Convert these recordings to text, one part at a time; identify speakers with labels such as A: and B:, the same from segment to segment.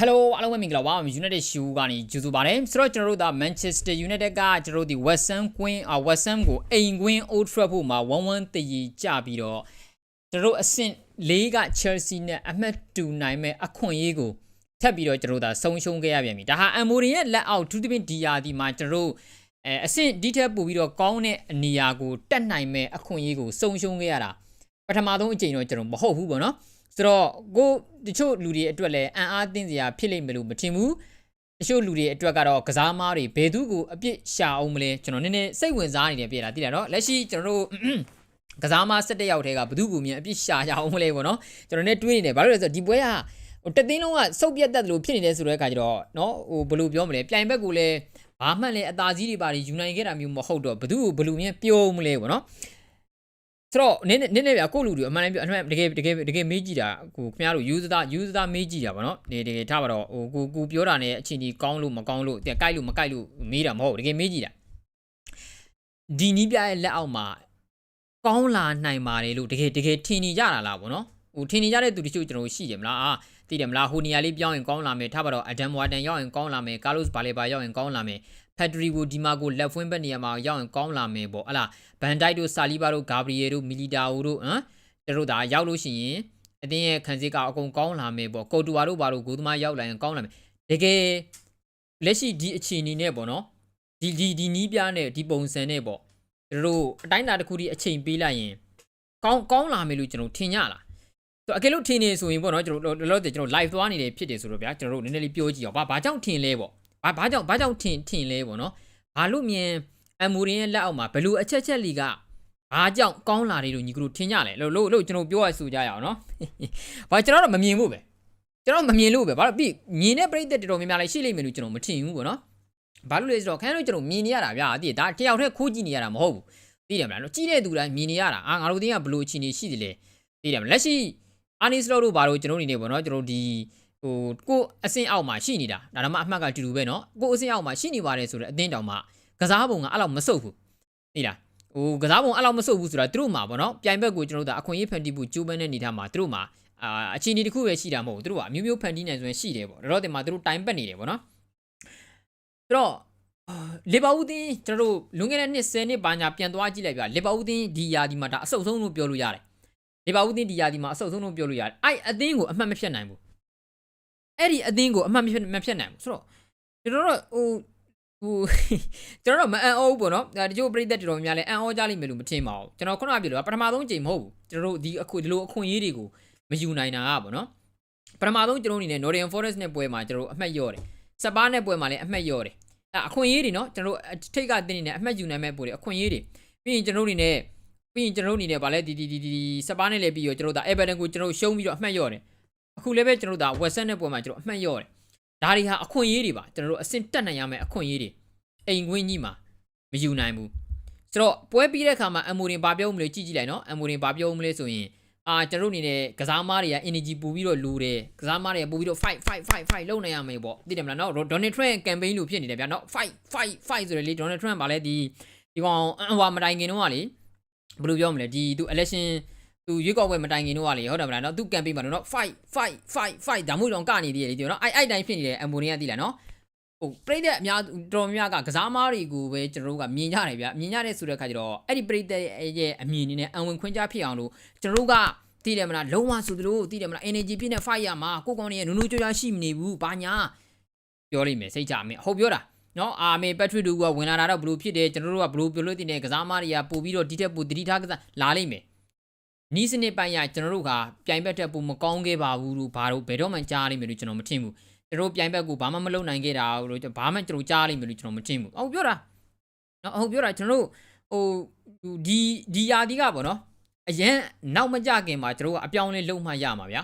A: Hello အားလုံးပဲမင်္ဂလာပါ United Show ကနေကြိုဆိုပါတယ်ဆိုတော့ကျွန်တော်တို့ဒါ Manchester United ကကျွန်တော်တို့ဒီ West Ham ကွင်းအာ West Ham ကိုအိမ်ကွင်း Old Trafford မှာ1-1တည်ကြပြီးတော့ကျွန်တော်တို့အဆင့်၄က Chelsea နဲ့အမှတ်တူနိုင်မဲ့အခွင့်အရေးကိုထပ်ပြီးတော့ကျွန်တော်တို့ဒါဆုံးရှုံးခဲ့ရပြန်ပြီဒါဟာ Amorim ရဲ့လက်အောက်သူသဖြင့်ဒီယာဒီမှာကျွန်တော်တို့အဲအဆင့်ဒီထက်ပို့ပြီးတော့ကောင်းတဲ့နေရာကိုတက်နိုင်မဲ့အခွင့်အရေးကိုဆုံးရှုံးခဲ့ရတာပထမဆုံးအကြိမ်တော့ကျွန်တော်မဟုတ်ဘူးပေါ့နော် ဆိုတော့ကိုတချို့လူတွေအတွက်လည်းအံ့အားသင့်စရာဖြစ်လိမ့်မယ်လို့မထင်ဘူးတချို့လူတွေအတွက်ကတော့ကစားမားတွေဘယ်သူကိုအပြစ်ရှာအောင်မလဲကျွန်တော်နည်းနည်းစိတ်ဝင်စားနေတယ်ပြည်တာသိလားနော်လက်ရှိကျွန်တော်တို့ကစားမား17ယောက်ထဲကဘယ်သူကိုမြန်အပြစ်ရှာရအောင်မလဲပေါ့နော်ကျွန်တော်လည်းတွေးနေတယ်ဘာလို့လဲဆိုတော့ဒီပွဲကဟိုတသိန်းလုံးကစုပ်ပြတ်တတ်တယ်လို့ဖြစ်နေတယ်ဆိုတဲ့အခါကျတော့နော်ဟိုဘယ်လိုပြောမလဲပြိုင်ဘက်ကလည်းဘာမှလည်းအသာကြီးတွေပါတွေယူနိုင်ခဲ့တာမျိုးမဟုတ်တော့ဘယ်သူကိုဘယ်လိုမြန်ပြောမလဲပေါ့နော် ဆိုတော့နည်းနည်းနည်းနည်းပြကိုလူတွေအမှန်တမ်းပြောအမှန်တကယ်တကယ်တကယ်မေးကြည့်တာကိုခင်ဗျားတို့ user သား user သားမေးကြည့်တာဗောနော်ဒီတကယ်ထားပါတော့ဟိုကိုကိုပြောတာနဲ့အချင်းကြီးကောင်းလို့မကောင်းလို့တဲ့ကြိုက်လို့မကြိုက်လို့မေးတာမဟုတ်တကယ်မေးကြည့်တာဒီနီးပြရဲ့လက်အောက်မှာကောင်းလာနိုင်ပါတယ်လို့တကယ်တကယ်ထင်နေကြတာလားဗောနော်ဟိုထင်နေကြတဲ့သူတချို့ကျွန်တော်ရှိတယ်မလားအာသိတယ်မလားဟိုနေရာလေးပြောင်းရင်ကောင်းလာမယ်ထားပါတော့အဒမ်ဝါတန်ရောက်ရင်ကောင်းလာမယ်ကာလော့စ်ဘာလေဘာရောက်ရင်ကောင်းလာမယ် ဖက်ဒရီကိုဒီမာကိုလက်ဖွင့်ဘက်နေရာမှာရောက်ရင်ကောင်းလာမယ်ပေါ့ဟလာဘန်တိုက်တို့ဆာလီဘာတို့ဂါဘရီယယ်တို့မီလီတာအိုတို့ဟမ်တို့ဒါရောက်လို့ရှိရင်အတင်းရဲ့ခံစစ်ကအကုန်ကောင်းလာမယ်ပေါ့ကိုတူဝါတို့ဘာတို့ဂိုးသမားရောက်လာရင်ကောင်းလာမယ်တကယ်လက်ရှိဒီအခြေအနေနဲ့ပေါ့နော်ဒီဒီဒီနီးပြားနဲ့ဒီပုံစံနဲ့ပေါ့တို့အတိုင်းအတာတစ်ခုဒီအချိန်ပေးလိုက်ရင်ကောင်းကောင်းလာမယ်လို့ကျွန်တော်ထင်ကြလားဆိုအကယ်လို့ထင်နေဆိုရင်ပေါ့နော်ကျွန်တော်လောလောဆယ်ကျွန်တော် live သွားနေတယ်ဖြစ်တယ်ဆိုတော့ဗျာကျွန်တော်တို့နည်းနည်းလေးပြောကြည့်အောင်ဘာဘာကြောင့်ထင်လဲပေါ့ ဘာဘာကြောင့်ဘာကြောင့်ထင်ထင်လဲပေါ့နော်ဘာလို့မြင်အမူရင်ရဲ့လက်အောက်မှာဘလို့အချက်ချက်လီကဘာကြောင့်ကောင်းလာတယ်လို့ညီကတို့ထင်ကြလဲလို့လို့လို့ကျွန်တော်ပြောရဆိုကြရအောင်နော်ဘာကျွန်တော်တော့မမြင်ဘူးပဲကျွန်တော်မမြင်လို့ပဲဘာလို့ပြီးမြင်တဲ့ပြိတ္တတော်တော်များများလည်းရှိလိမ့်မယ်လို့ကျွန်တော်မထင်ဘူးပေါ့နော်ဘာလို့လဲဆိုတော့ခန်းတို့ကျွန်တော်မြင်နေရတာဗျာဒီဒါတယောက်တည်းခိုးကြည့်နေရတာမဟုတ်ဘူးသိတယ်မလားနော်ကြည့်တဲ့သူတိုင်းမြင်နေရတာအာငါတို့တင်းကဘလို့အခြေအနေရှိတယ်လေသိတယ်မလားလက်ရှိအာနီစလော့တို့ဘာလို့ကျွန်တော်နေနေပေါ့နော်ကျွန်တော်ဒီ ဟိုကိုအဆင့်အောက်မှာရှိနေတာဒါတော့မှအမှတ်ကတူတူပဲเนาะကိုအဆင့်အောက်မှာရှိနေပါတယ်ဆိုတော့အတင်းတောင်မှကစားပုံကအဲ့လောက်မစုပ်ဘူးသိလားဟိုကစားပုံအဲ့လောက်မစုပ်ဘူးဆိုတာသူတို့မှာပေါ့နော်ပြိုင်ဘက်ကိုကျွန်တော်တို့အခွင့်အရေးဖန်တီးဖို့ကြိုးပမ်းတဲ့အနေထားမှာသူတို့မှာအာအခြေအနေတစ်ခုပဲရှိတာမဟုတ်ဘူးသူတို့ကအမျိုးမျိုးဖန်တီးနိုင်ဆိုရင်ရှိတယ်ပေါ့တော့တင်မှာသူတို့တိုင်ပတ်နေတယ်ပေါ့နော်ဆိုတော့လီဗာပူးတင်းကျွန်တော်တို့လွန်ခဲ့တဲ့နှစ်10နှစ်ဘာညာပြန်သွားကြည့်လိုက်ပြလီဗာပူးတင်းဒီယာဒီမှာဒါအဆုတ်ဆုံးလို့ပြောလို့ရတယ်လီဗာပူးတင်းဒီယာဒီမှာအဆုတ်ဆုံးလို့ပြောလို့ရတယ်အဲ့အသင်းကိုအမှတ်မဖြတ်နိုင်ဘူး အဲ့ဒီအသင်းကိုအမှတ်မဖြတ်မဖြတ်နိုင်ဘူးဆိုတော့ကျွန်တော်တို့ဟိုဟိုကျွန်တော်တို့မအံ့ဩဘူးပေါ့နော်ဒါတချို့ပြည်သက်တော်များလည်းအံ့ဩကြလိမ့်မယ်လို့မထင်ပါဘူးကျွန်တော်ခုနကပြောလို့ပထမဆုံးအချိန်မဟုတ်ဘူးကျွန်တော်တို့ဒီအခုဒီလိုအခွင့်အရေးတွေကိုမယူနိုင်တာကပေါ့နော်ပထမဆုံးကျွန်တော်အနေနဲ့ Northern Forest နဲ့ပွဲမှာကျွန်တော်တို့အမှတ်ရော့တယ်စပါးနဲ့ပွဲမှာလည်းအမှတ်ရော့တယ်အဲအခွင့်အရေးတွေနော်ကျွန်တော်တို့ထိတ်ကတင်းနေတဲ့အမှတ်ယူနိုင်မဲ့ပွဲတွေအခွင့်အရေးတွေပြီးရင်ကျွန်တော်တို့အနေနဲ့ပြီးရင်ကျွန်တော်တို့အနေနဲ့ဗာလဲဒီဒီဒီဒီစပါးနဲ့လည်းပြီးရောကျွန်တော်တို့ဒါ Everton ကိုကျွန်တော်တို့ရှုံးပြီးတော့အမှတ်ရော့တယ် အခုလည်းပဲကျွန်တော်တို့ဒါ Western နဲ့ပွဲမှာကျွန်တော်အမှတ်ရော့တယ်ဒါတွေဟာအခွင့်အရေးတွေပါကျွန်တော်တို့အဆင့်တက်နိုင်ရမယ့်အခွင့်အရေးတွေအိမ်ခွင်းကြီးမှာမယူနိုင်ဘူးဆိုတော့ပွဲပြီးတဲ့အခါမှာအမိုရင်ဘာပြောမလဲကြည့်ကြည့်လိုက်နော်အမိုရင်ဘာပြောမလဲဆိုရင်အာကျွန်တော်တို့အနေနဲ့ကစားမားတွေက energy ပူပြီးတော့လူတယ်ကစားမားတွေကပူပြီးတော့ fight fight fight fight လုပ်နေရမယ်ပေါ့သိတယ်မလားနော် Donald Trump campaign လို့ဖြစ်နေတယ်ဗျာနော် fight fight fight ဆိုရလေ Donald Trump ဗာလဲဒီဒီကောင်ဟိုမတိုင်ခင်တော့ကလေဘယ်လိုပြောမလဲဒီသူ election သူရွေးကောက်ပွဲမတိုင်ခင်တော့ကလေဟုတ်တယ်မလားနော်သူ campaign မှာတော့ fight fight fight fight ဒါမှမဟုတ်တော့ကနေသေးတယ်လေဒီနော်အဲ့အဲ့တိုင်းဖြစ်နေတယ်အမိုရင်ကသိလားနော်ဟိုပြိသက်အများတော်များကကစားမားတွေကိုပဲကျွန်တော်တို့ကမြင်ကြတယ်ဗျမြင်ကြတဲ့ဆိုတဲ့အခါကျတော့အဲ့ဒီပြိသက်ရဲ့အမြင်အနေနဲ့အဝင်ခွင့်ကြဖြစ်အောင်လို့ကျွန်တော်တို့ကသိတယ်မလားလုံးဝဆိုသလိုသိတယ်မလား energy ပြည့်နဲ့ fight ရမှာကိုကောင်တွေနူးနူးကြွကြွရှိမနေဘူးဘာညာပြောလိမ့်မယ်စိတ်ကြမယ်ဟုတ်ပြောတာနော်အာမေပက်ထရစ်တို့ကဝင်လာတာတော့ဘလို့ဖြစ်တယ်ကျွန်တော်တို့ကဘလို့ပြောလို့တင်တယ်ကစားမားတွေကပို့ပြီးတော့ဒီတက်ပို့တတိထားကစားလာလိမ့်မယ် နီးစနစ်ပိုင်းရကျွန်တော်တို့ကပြိုင်ဘက်တက်ပို့မကောင်းခဲ့ပါဘူးလို့ဘာလို့ဘယ်တော့မှကြားလိမ့်မယ်လို့ကျွန်တော်မထင်ဘူးကျွန်တော်ပြိုင်ဘက်ကိုဘာမှမလုပ်နိုင်ခဲ့တာလို့ဘာမှကျွန်တော်ကြားလိမ့်မယ်လို့ကျွန်တော်မထင်ဘူးဟုတ်ပြောတာနော်ဟုတ်ပြောတာကျွန်တော်တို့ဟိုဒီဒီယာဒီကပေါ့နော်အရင်နောက်မကြခင်မှာကျွန်တော်ကအပြောင်းလဲလုံးမှရမှာဗျာ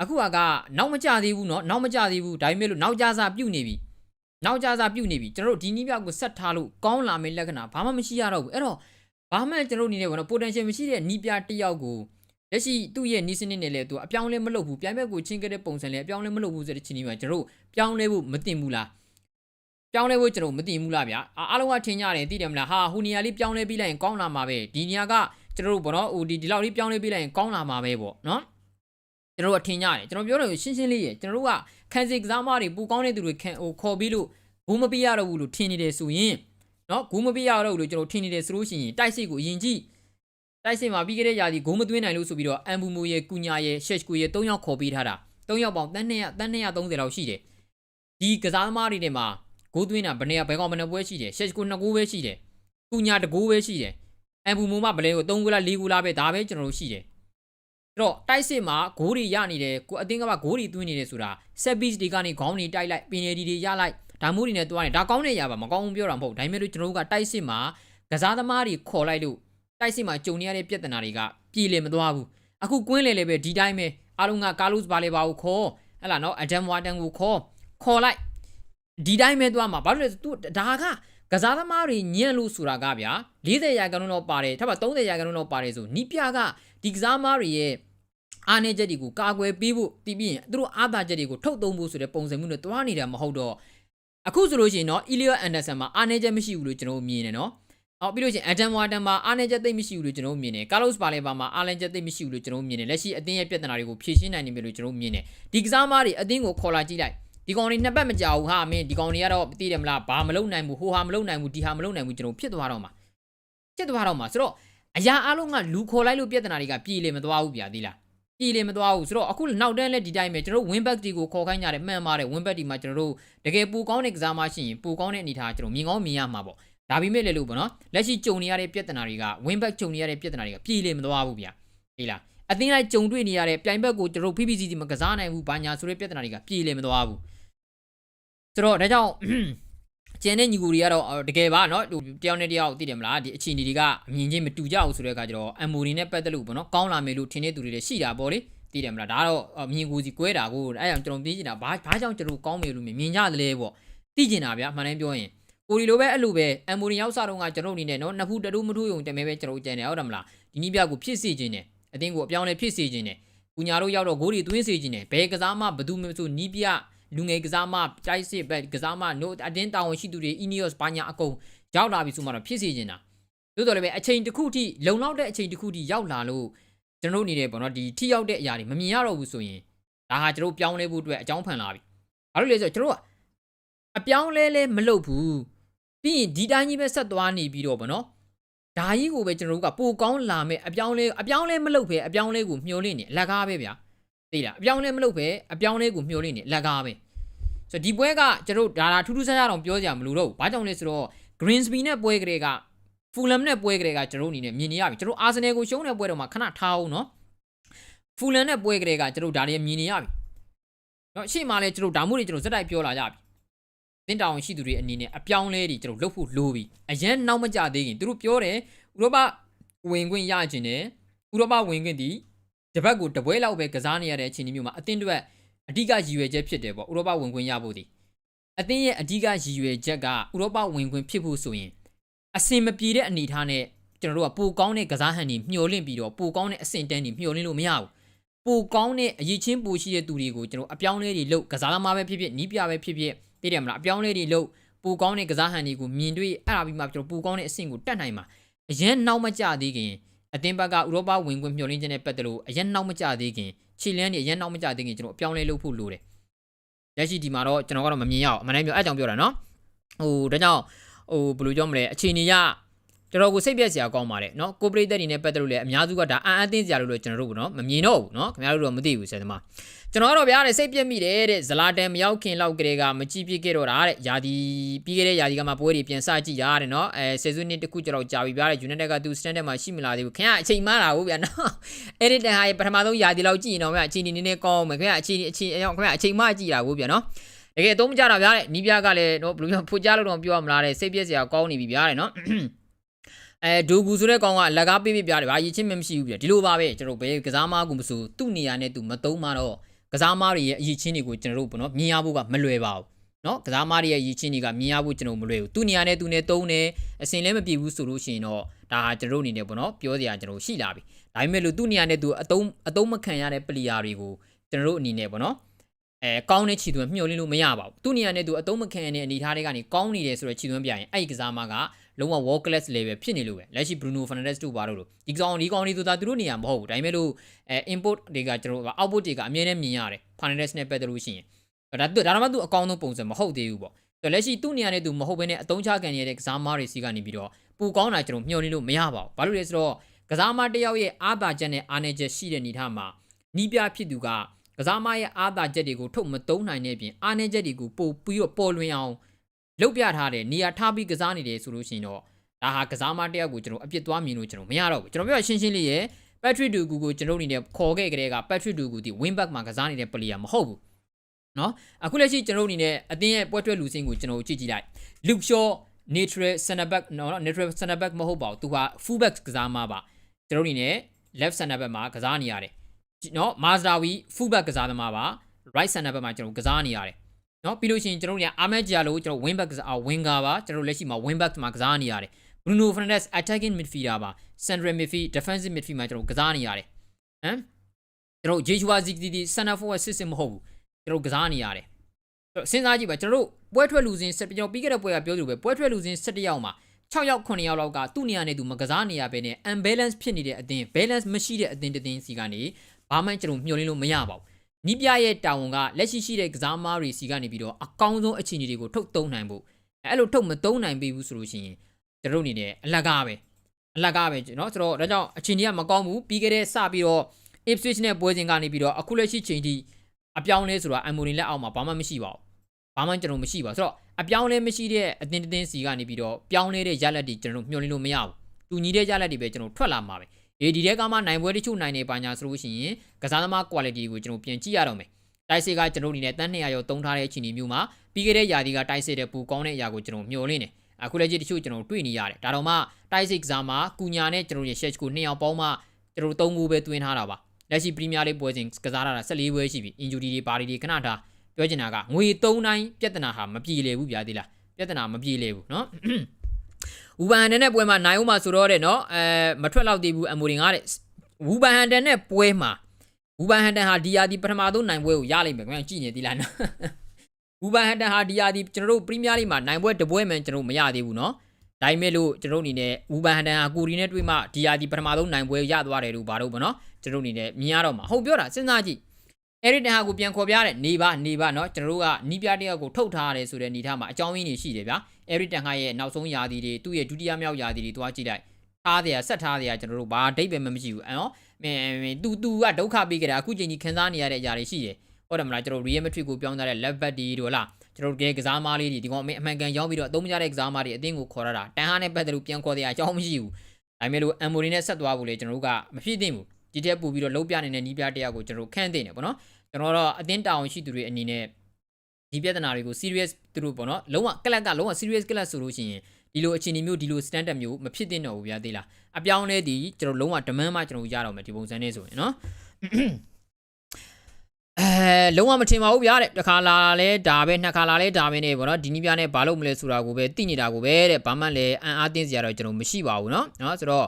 A: အခုကနောက်မကြသေးဘူးเนาะနောက်မကြသေးဘူးဒါပေမဲ့လို့နောက်ကြစားပြုတ်နေပြီနောက်ကြစားပြုတ်နေပြီကျွန်တော်တို့ဒီနည်းပြကိုဆက်ထားလို့ကောင်းလာမယ့်လက္ခဏာဘာမှမရှိရတော့ဘူးအဲ့တော့ ဘာမှကျွန်တော်တို့အနေနဲ့ပေါ့နော် potential မရှိတဲ့နီးပြတစ်ယောက်ကိုလက်ရှိသူ့ရဲ့နီးစနစ်နဲ့လည်းသူအပြောင်းလဲမလုပ်ဘူးပြိုင်ဘက်ကိုချင်းခဲ့တဲ့ပုံစံလည်းအပြောင်းလဲမလုပ်ဘူးဆိုတဲ့ချင်းကြီးမှာကျွန်တော်တို့ပြောင်းလဲဖို့မတင်ဘူးလားပြောင်းလဲဖို့ကျွန်တော်မတင်ဘူးလားဗျာအားလုံးကထင်ကြတယ်သိတယ်မလားဟာဟိုနေရာလေးပြောင်းလဲပြီးလိုက်ရင်ကောင်းလာမှာပဲဒီနေရာကကျွန်တော်တို့ဘောနော်ဟိုဒီဒီလောက်လေးပြောင်းလဲပေးလိုက်ရင်ကောင်းလာမှာပဲပေါ့နော်ကျွန်တော်တို့အထင်ရတယ်ကျွန်တော်ပြောတယ်ရှင်းရှင်းလေးရကျွန်တော်တို့ကခန်းစီကစားမတွေပူကောင်းတဲ့သူတွေခံဟိုခေါ်ပြီးလို့ဂိုးမပေးရတော့ဘူးလို့ထင်နေတယ်ဆိုရင် နော်ဂိုးမပေးရတော့ဘူးလို့ကျွန်တော်ထင်နေတယ်ဆိုလို့ရှိရင်တိုက်စစ်ကိုအရင်ကြည့်တိုက်စစ်မှာပြီးခဲ့တဲ့ရာသီဂိုးမသွင်းနိုင်လို့ဆိုပြီးတော့အမ်ဘူမိုရဲ့ကုညာရဲ့ရှက်ကူရဲ့၃ယောက်ခေါ်ပေးထားတာ၃ယောက်ပေါင်းတန်း200တန်း230လောက်ရှိတယ်ဒီကစားသမားတွေနဲ့မှာဂိုးသွင်းတာဘယ်နေရာဘယ်ကောင်ဘယ်နှပွဲရှိတယ်ရှက်ကူ2ဂိုးပဲရှိတယ်ကုညာ1ဂိုးပဲရှိတယ်အမ်ဘူမိုမှာဘလဲကို3ဂိုးလား4ဂိုးလားပဲဒါပဲကျွန်တော်တို့ရှိတယ်အဲ့တော့တိုက်စစ်မှာဂိုးတွေရနေတယ်ကိုအတင်းကမှဂိုးတွေသွင်းနေတယ်ဆိုတာ set piece တွေကနေခေါင်းတွေတိုက်လိုက်ပင်ရည်တွေရလိုက် ဒါမျိုးတွေနဲ့တွားနေဒါကောင်းတဲ့ရပါမကောင်းဘူးပြောတာမဟုတ်ဒါပေမဲ့လို့ကျွန်တော်တို့ကတိုက်စစ်မှာကစားသမားတွေခေါ်လိုက်လို့တိုက်စစ်မှာကြုံနေရတဲ့ပြဿနာတွေကပြည်လည်မသွားဘူးအခုကွင်းလေလေပဲဒီတိုင်းပဲအားလုံးကကာလုစ်ဘာလေဘာကိုခေါ်ဟဲ့လားနော်အဒမ်ဝါတန်ကိုခေါ်ခေါ်လိုက်ဒီတိုင်းပဲသွားမှာဘာလို့လဲသူဒါကကစားသမားတွေညံ့လို့ဆိုတာကဗျာ40ရာခိုင်နှုန်းတော့ပါတယ်ထပ်ပါ30ရာခိုင်နှုန်းတော့ပါတယ်ဆိုနီးပြကဒီကစားသမားတွေရဲ့အားနည်းချက်တွေကိုကာကွယ်ပေးဖို့တည်ပြီးရင်သူတို့အားသာချက်တွေကိုထုတ်သုံးဖို့ဆိုတဲ့ပုံစံမျိုးနဲ့တွားနေတာမဟုတ်တော့ အခုဆိုလို့ရှိရင်တော့ Elliot Anderson မှာအားနည်းချက်မရှိဘူးလို့ကျွန်တော်မြင်တယ်နော်အော်ပြီးလို့ရှိရင် Adam Warden မှာအားနည်းချက်သိမ့်မရှိဘူးလို့ကျွန်တော်မြင်တယ် Carlos Baleba မှာအားနည်းချက်သိမ့်မရှိဘူးလို့ကျွန်တော်မြင်တယ်လက်ရှိအသင်းရဲ့ပြဿနာတွေကိုဖြေရှင်းနိုင်နေပြီလို့ကျွန်တော်မြင်တယ်ဒီကစားသမားတွေအသင်းကိုခေါ်လာကြည့်လိုက်ဒီကောင်တွေနှစ်ပတ်မကြာဘူးဟာမင်းဒီကောင်တွေကတော့သိတယ်မလားဘာမလုပ်နိုင်ဘူးဟိုဟာမလုပ်နိုင်ဘူးဒီဟာမလုပ်နိုင်ဘူးကျွန်တော်ဖြစ်သွားတော့မှာဖြစ်သွားတော့မှာဆိုတော့အရာအလုံးကလူခေါ်လိုက်လို့ပြဿနာတွေကပြည်လေမသွားဘူးဗျာဒီလား ပြည်လေမသွားဘူးဆိုတော့အခုနောက်တန်းလည်းဒီတိုင်းပဲကျွန်တော်တို့ win back တီကိုခေါ်ခိုင်းကြတယ်မှန်ပါတယ် win back တီမှာကျွန်တော်တို့တကယ်ပူကောင်းတဲ့ကစားမရှိရင်ပူကောင်းတဲ့အနေထားကျွန်တော်မြင်ကောင်းမြင်ရမှာပေါ့ဒါပေမဲ့လည်းလို့ပေါ့နော်လက်ရှိကြုံနေရတဲ့ပြဿနာတွေက win back ကြုံနေရတဲ့ပြဿနာတွေကပြည်လေမသွားဘူးဗျာဟေးလားအသင်းလိုက်ကြုံတွေ့နေရတဲ့ပြိုင်ဘက်ကိုကျွန်တော်တို့ PPC တီမှာကစားနိုင်ဘူးဘာညာဆိုတဲ့ပြဿနာတွေကပြည်လေမသွားဘူးဆိုတော့ဒါကြောင့် ကျန်တဲ့ညီကိုတွေကတော့အော်တကယ်ပါเนาะဟိုတယောက်နဲ့တယောက်သိတယ်မလားဒီအခြေအနေတွေကအမြင်ချင်းမတူကြဘူးဆိုတဲ့အခါကျတော့အမိုရီနဲ့ပတ်သက်လို့ပေါ့နော်ကောင်းလာမယ်လို့ထင်တဲ့သူတွေလည်းရှိတာပေါ့လေသိတယ်မလားဒါကတော့အမြင်ကိုစီကွဲတာကိုအဲကြောင့်ကျွန်တော်ပြေးချင်တာဘာဘာကြောင့်ကျွန်တော်ကောင်းမယ်လို့မြင်ကြတယ်လေပေါ့သိချင်တာဗျာမှန်တိုင်းပြောရင်ကိုရီလိုပဲအဲ့လိုပဲအမိုရီရောက်စားတော့ကကျွန်တော်အနေနဲ့เนาะနှစ်ဖူးတတူးမထူးယုံတမဲပဲကျွန်တော်ကြံနေဟုတ်တယ်မလားဒီနည်းပြကိုဖြစ်စေခြင်းနဲ့အတင်းကိုအပြောင်းလဲဖြစ်စေခြင်းနဲ့ကူညာတို့ရောက်တော့ဂိုးတွေသွင်းစေခြင်းနဲ့ဘယ်ကစားမှဘယ်သူမှမဆိုနီးပြ လူငယ်ကစားမကြိုက်စစ်ပဲကစားမ no အတင်းတာဝန်ရှိသူတွေ Ineos ဘာညာအကုန်ရောက်လာပြီဆိုမှတော့ဖြစ်စေချင်တာသို့တော်လည်းပဲအချိန်တစ်ခုထိလုံလောက်တဲ့အချိန်တစ်ခုထိရောက်လာလို့ကျွန်တော်တို့နေတယ်ပေါ့နော်ဒီထိရောက်တဲ့အရာတွေမမြင်ရတော့ဘူးဆိုရင်ဒါဟာကျွန်တော်ပြောင်းလဲဖို့အတွက်အကြောင်းဖန်လာပြီဘာလို့လဲဆိုတော့ကျွန်တော်ကအပြောင်းလဲလဲမလုပ်ဘူးပြီးရင်ဒီတိုင်းကြီးပဲဆက်သွားနေပြီးတော့ပေါ့နော်ဒါကြီးကိုပဲကျွန်တော်တို့ကပိုကောင်းလာမယ်အပြောင်းလဲအပြောင်းလဲမလုပ်ပဲအပြောင်းလဲကိုမျှော်လင့်နေအလကားပဲဗျာသိလားအပြောင်းလဲမလုပ်ပဲအပြောင်းလဲကိုမျှော်လင့်နေအလကားပဲ ဆိုတော့ဒီပွဲကကျွန်တော်တို့ဒါလာထူးထူးဆန်းဆန်းတော့ပြောကြမလို့တော့ဘူးဘာကြောင့်လဲဆိုတော့ Greensby နဲ့ပွဲကလေးက Fulham နဲ့ပွဲကလေးကကျွန်တော်တို့အနေနဲ့မြင်နေရပြီကျွန်တော် Arsenal ကိုရှုံးတဲ့ပွဲတော့မှခဏထားအောင်နော် Fulham နဲ့ပွဲကလေးကကျွန်တော်ဒါတွေမြင်နေရပြီနော်ရှေ့မှာလဲကျွန်တော်ဒါမှမဟုတ်ကျွန်တော်ဇက်တိုက်ပြောလာကြပြီသင်တောင်ရှိသူတွေအနေနဲ့အပြောင်းလဲတွေကျွန်တော်လုပ်ဖို့လိုပြီအရန်နောက်မကြသေးခင်သူတို့ပြောတယ်ဥရောပဝင်ခွင့်ရခြင်းနဲ့ဥရောပဝင်ခွင့်ဒီတပတ်ကိုတပွဲလောက်ပဲကစားနေရတဲ့အခြေအနေမျိုးမှာအသင်းတွေ အဓိကရည်ရွယ်ချက်ဖြစ်တယ်ပေါ့ဥရောပဝင်ခွင့်ရဖို့ဒီအသင်းရဲ့အဓိကရည်ရွယ်ချက်ကဥရောပဝင်ခွင့်ဖြစ်ဖို့ဆိုရင်အစင်မပြေတဲ့အနေအထားနဲ့ကျွန်တော်တို့ကပိုကောင်းတဲ့ကစားဟန်တွေမျှော်လင့်ပြီးတော့ပိုကောင်းတဲ့အဆင့်တန်းတွေမျှော်လင့်လို့မရဘူးပိုကောင်းတဲ့အရေးချင်းပိုရှိတဲ့သူတွေကိုကျွန်တော်အပြောင်းလဲတွေလုပ်ကစားသမားပဲဖြစ်ဖြစ်နီးပြပဲဖြစ်ဖြစ်သိတယ်မလားအပြောင်းလဲတွေလုပ်ပိုကောင်းတဲ့ကစားဟန်တွေကိုမြင်တွေ့အဲ့ဒါပြီးမှကျွန်တော်ပိုကောင်းတဲ့အဆင့်ကိုတက်နိုင်မှာအရင်နောက်မကြသေးခင်အသင်းဘက်ကဥရောပဝင်ခွင့်မျှော်လင့်ခြင်းနဲ့ပတ်သက်လို့အရင်နောက်မကြသေးခင် ခြေလန်းတွေအရင်နောက်မကြသေးခင်ကျွန်တော်အပြောင်းလဲလုပ်ဖို့လိုတယ်လက်ရှိဒီမှာတော့ကျွန်တော်ကတော့မမြင်ရအောင်အမှန်တမ်းပြောအဲ့ကြောင့်ပြောတာနော်ဟိုဒါကြောင့်ဟိုဘယ်လိုပြောမလဲအခြေအနေရ တော်တော်ကိုစိတ်ပြက်စရာကောင်းပါတယ်เนาะကိုပရိသတ်တွေနဲ့ပတ်သက်လို့လည်းအများစုကဒါအံ့အသင်းစရာလို့လို့ကျွန်တော်တို့ကနော်မမြင်တော့ဘူးเนาะခင်ဗျားတို့တော့မသိဘူးဆရာသမားကျွန်တော်ကတော့ဗျာတဲ့စိတ်ပြက်မိတယ်တဲ့ဇလာတန်မရောက်ခင်လောက်ကလေးကမကြည့်ပြခဲ့တော့တာတဲ့ယာဒီပြီးခဲ့တဲ့ယာဒီကမှပွဲတွေပြန်စကြည့်ရတဲ့เนาะအဲဆယ်စုနှစ်တစ်ခုကျော်ကြာပြီဗျာတဲ့ United ကသူ standard မှာရှိမလာသေးဘူးခင်ဗျာအချိန်မှားတာဟုတ်ဗျာနော်အဲ့ဒီတန်ဟာပထမဆုံးယာဒီလောက်ကြည့်ရင်တော့ဗျာအချိန်နေနေနဲ့ကောင်းမယ်ခင်ဗျာအချိန်အချိန်အရောက်ခင်ဗျာအချိန်မှကြည့်တာဟုတ်ဗျာနော်တကယ်သုံးမကြတာဗျာတဲ့နီးပြကလည်းနော်ဘယ်လိုပြောဖွကြလို့တော့ပြောရမလားတဲ့စိတ်ပြက်စရာကောင်းနေပြီဗျာတဲ့နော် အဲဒိုဂူဆိုတဲ့ကောင်ကလက်ကားပေးပေးပြတယ်ဗျာရည်ချင်းမမရှိဘူးဗျာဒီလိုပါပဲကျွန်တော်ဘယ်ကစားမားကူမဆိုသူ့နေရာနဲ့သူမသုံးမှတော့ကစားမားတွေရဲ့အရည်ချင်းတွေကိုကျွန်တော်တို့ပေါ့နော်မြင်ရဖို့ကမလွယ်ပါဘူးနော်ကစားမားတွေရဲ့ရည်ချင်းတွေကမြင်ရဖို့ကျွန်တော်မလွယ်ဘူးသူ့နေရာနဲ့သူနဲ့သုံးတယ်အစင်လည်းမပြေဘူးဆိုလို့ရှိရင်တော့ဒါဟာကျွန်တော်တို့အနေနဲ့ပေါ့နော်ပြောစရာကျွန်တော်ရှိလာပြီဒါပေမဲ့လို့သူ့နေရာနဲ့သူအတုံးအတုံးမခံရတဲ့ပလီယာတွေကိုကျွန်တော်တို့အနေနဲ့ပေါ့နော်အဲကောင်းတဲ့ခြေသွင်းမျှော်လင့်လို့မရပါဘူးသူ့နေရာနဲ့သူအတုံးမခံရတဲ့အနေအထားတွေကနေကောင်းနေတယ်ဆိုတော့ခြေသွင်းပြရင်အဲ့ဒီကစားမားက လုံးဝ world class level ဖြစ်နေလို့ပဲလက်ရှိ Bruno Fernandes တို့ပါတော့လို့ဒီကောင်ဒီကောင်တွေဆိုတာသူတို့နေရာမဟုတ်ဘူးဒါပေမဲ့လို့အဲ import တွေကကျွန်တော်တို့ output တွေကအမြဲတမ်းမြင်ရတယ် Fernandes နဲ့ပတ်သက်လို့ရှိရင်ဒါသူဒါတော့မှသူအကောင်းဆုံးပုံစံမဟုတ်သေးဘူးပေါ့ဆိုတော့လက်ရှိသူ့နေရာနဲ့သူမဟုတ်ဘဲနဲ့အတုံးချခံရတဲ့ကစားမားတွေစီကနေပြီးတော့ပူကောင်းတာကျွန်တော်မျှော်နေလို့မရပါဘူးဘာလို့လဲဆိုတော့ကစားမားတစ်ယောက်ရဲ့အားသာချက်နဲ့အားနည်းချက်ရှိတဲ့နေထားမှာနီးပြဖြစ်သူကကစားမားရဲ့အားသာချက်တွေကိုထုတ်မသုံးနိုင်တဲ့အပြင်အားနည်းချက်တွေကိုပို့ပြီးတော့ပေါ်လွင်အောင် လုတ်ပြထားတယ်နေရာထားပြီးကစားနေတယ်ဆိုလို့ရှိရင်တော့ဒါဟာကစားမတစ်ယောက်ကိုကျွန်တော်အပြစ်သွားမြင်လို့ကျွန်တော်မရတော့ဘူးကျွန်တော်ပြောရှင်းရှင်းလေးရဲ့ Patrick Dugu ကိုကျွန်တော်အနေနဲ့ခေါ်ခဲ့ကြတဲ့က Patrick Dugu ဒီ wing back မှာကစားနေတဲ့ player မဟုတ်ဘူးเนาะအခုလက်ရှိကျွန်တော်အနေနဲ့အသင်းရဲ့ပွဲထွက်လူစင်းကိုကျွန်တော်ကြည့်ကြည့်လိုက် Luke Shaw neutral center back เนาะ neutral center back မဟုတ်ပါဘူးသူက full back ကစားမှာပါကျွန်တော်အနေနဲ့ left center back မှာကစားနေရတယ်เนาะ Mazraoui full back ကစားသမားပါ right center back မှာကျွန်တော်ကစားနေရတယ် နော်ပြီးလို့ရှိရင်ကျွန်တော်တို့ကအာမက်ဂျာလို့ကျွန်တော် wing back အာ winger ပါကျွန်တော်လက်ရှိမှာ wing back မှာကစားနေရတယ် Bruno Fernandes attacking midfielder ပါ central midfield defensive midfield မှာကျွန်တော်ကစားနေရတယ်ဟမ်ကျွန်တော် Joshua Ziggy center forward system မဟုတ်ဘူးကျွန်တော်ကစားနေရတယ်စဉ်းစားကြည့်ပါကျွန်တော်တို့ပွဲထွက်လူစင်းဆက်ကျွန်တော်ပြီးခဲ့တဲ့ပွဲကပြောသလိုပဲပွဲထွက်လူစင်း17ယောက်မှာ6ယောက်9ယောက်လောက်ကသူ့နေရာနဲ့သူမကစားနေရဘဲနဲ့ unbalance ဖြစ်နေတဲ့အသင်း balance မရှိတဲ့အသင်းတစ်သင်းစီကနေဘာမှကျွန်တော်မျှော်လင့်လို့မရပါဘူး နီးပြရဲ့တာဝန်ကလက်ရှိရှိတဲ့ကစားမားတွေစီကနေပြီးတော့အကောင်းဆုံးအခြေအနေတွေကိုထုတ်သုံးနိုင်ဖို့အဲ့လိုထုတ်မသုံးနိုင်ပြီဘူးဆိုလို့ရှိရင်ကျွန်တော်တို့အနေနဲ့အလကားပဲအလကားပဲเนาะဆိုတော့ဒါကြောင့်အခြေအနေကမကောင်းဘူးပြီးခဲ့တဲ့စပြီးတော့ Ipswich နဲ့ပွဲစဉ်ကနေပြီးတော့အခုလက်ရှိချိန်ထိအပြောင်းလဲဆိုတာ Amoni လက်အောက်မှာဘာမှမရှိပါဘူးဘာမှကျွန်တော်မရှိပါဘူးဆိုတော့အပြောင်းလဲမရှိတဲ့အတင်းတင်းစီကနေပြီးတော့ပြောင်းလဲတဲ့ရလက်တွေကျွန်တော်တို့မျှော်လင့်လို့မရဘူးတူညီတဲ့ရလက်တွေပဲကျွန်တော်ထွက်လာမှာပဲ အေးဒီတဲ့ကမှနိုင်ပွဲတချို့နိုင်နေပါညာဆိုလို့ရှိရင်ကစားသမား quality ကိုကျွန်တော်ပြန်ကြည့်ရတော့မယ်တိုက်စစ်ကကျွန်တော်အနေနဲ့တန်း200ရောတုံးထားတဲ့အခြေအနေမျိုးမှာပြီးခဲ့တဲ့ယာဒီကတိုက်စစ်တဲ့ပူကောင်းတဲ့အရာကိုကျွန်တော်မျှော်လင့်တယ်အခုလည်းကြည့်တချို့ကျွန်တော်တွေ့နေရတယ်ဒါတော့မှတိုက်စစ်ကစားမှာကုညာနဲ့ကျွန်တော်ရဲ့ share ကို2ယောက်ပေါင်းမှကျွန်တော်3ခုပဲတွင်းထားတာပါလက်ရှိ Premier League ပွဲစဉ်ကစားရတာ14ပွဲရှိပြီ injury တွေပါတွေခဏထားပြောချင်တာကငွေ3တိုင်းပြဿနာဟာမပြေလည်ဘူးဗျာသေးလားပြဿနာမပြေလည်ဘူးเนาะ ဝူဘန်ဟန်တန်နဲ့ပွဲမှာနိုင်ဦးမှာဆိုတော့တဲ့เนาะအဲမထွက်တော့သေးဘူးအမိုရင်ကတဲ့ဝူဘန်ဟန်တန်နဲ့ပွဲမှာဝူဘန်ဟန်တန်ဟာဒီယာဒီပထမဆုံးနိုင်ပွဲကိုရလိမ့်မယ်ခင်ဗျာကြည့်နေသီလားနော်ဝူဘန်ဟန်တန်ဟာဒီယာဒီကျွန်တော်တို့ပရီးမီးယားလိမှာနိုင်ပွဲတစ်ပွဲမှကျွန်တော်တို့မရသေးဘူးเนาะဒါပေမဲ့လို့ကျွန်တော်တို့အနေနဲ့ဝူဘန်ဟန်တန်ဟာကိုရီနဲ့တွေ့မှဒီယာဒီပထမဆုံးနိုင်ပွဲရသွားတယ်လို့ဘာလို့ပေါ့နော်ကျွန်တော်တို့အနေနဲ့မြင်ရတော့မှာဟုတ်ပြောတာစဉ်းစားကြည့်အဲ့ဒီတန်ဟာကိုပြန်ခေါ်ပြတဲ့နေပါနေပါเนาะကျွန်တော်တို့ကနီးပြတယောက်ကိုထုတ်ထားရတယ်ဆိုတဲ့အနေထားမှာအကြောင်းရင်းတွေရှိတယ်ဗျာ every တန်ခါရဲ့နောက်ဆုံးယာတီတွေသူ့ရဲ့ဒုတိယမြောက်ယာတီတွေတွားကြည့်လိုက်ထားတယ်ဆက်ထားတယ်ကျွန်တော်တို့ဘာအတိတ်ပဲမမရှိဘူးနော်မင်းသူသူကဒုက္ခပေးကြတာအခုချိန်ကြီးခံစားနေရတဲ့အရာတွေရှိတယ်ဟုတ်တယ်မလားကျွန်တော် Real Madrid ကိုပြောင်းသွားတဲ့ left back တွေတို့လားကျွန်တော်တို့ကကစားမားလေးတွေဒီကောင်အမေအမှန်ကန်ရောက်ပြီးတော့အသုံးမကျတဲ့ကစားမားတွေအတင်းကိုခေါ်ရတာတန်ဟာနဲ့ပတ်သက်လို့ပြန်ခေါ်တဲ့အကြောင်းမရှိဘူးဒါပေမဲ့လို့ Amory နဲ့ဆက်သွားဖို့လေကျွန်တော်တို့ကမဖြစ်သင့်ဘူးဒီတက်ပူပြီးတော့လုံးပြနေတဲ့နီးပြတယောက်ကိုကျွန်တော်တို့ခန့်သိနေပေါ့နော်ကျွန်တော်တော့အတင်းတောင်ရှိသူတွေအနေနဲ့ ဒီပြဿနာတွေကို serious သူတို့ပေါ့နော်လုံးဝကလပ်ကလုံးဝ serious ကလပ်ဆိုလို့ရှိရင်ဒီလိုအခြေအနေမျိုးဒီလို standard မျိုးမဖြစ်သင့်တော့ဘူးဗျာသေးလားအပြောင်းလဲဒီကျွန်တော်လုံးဝ demand မှကျွန်တော်ရတော့မယ်ဒီပုံစံနဲ့ဆိုရင်နော်အဲလုံးဝမထင်ပါဘူးဗျာတဲ့တစ်ခါလာလဲဒါပဲနှစ်ခါလာလဲဒါပဲနေပေါ့နော်ဒီနည်းပြနဲ့ဘာလို့မလဲဆိုတာကိုပဲသိနေတာကိုပဲတဲ့ဘာမှလည်းအံ့အားသင့်စရာတော့ကျွန်တော်မရှိပါဘူးနော်နော်ဆိုတော့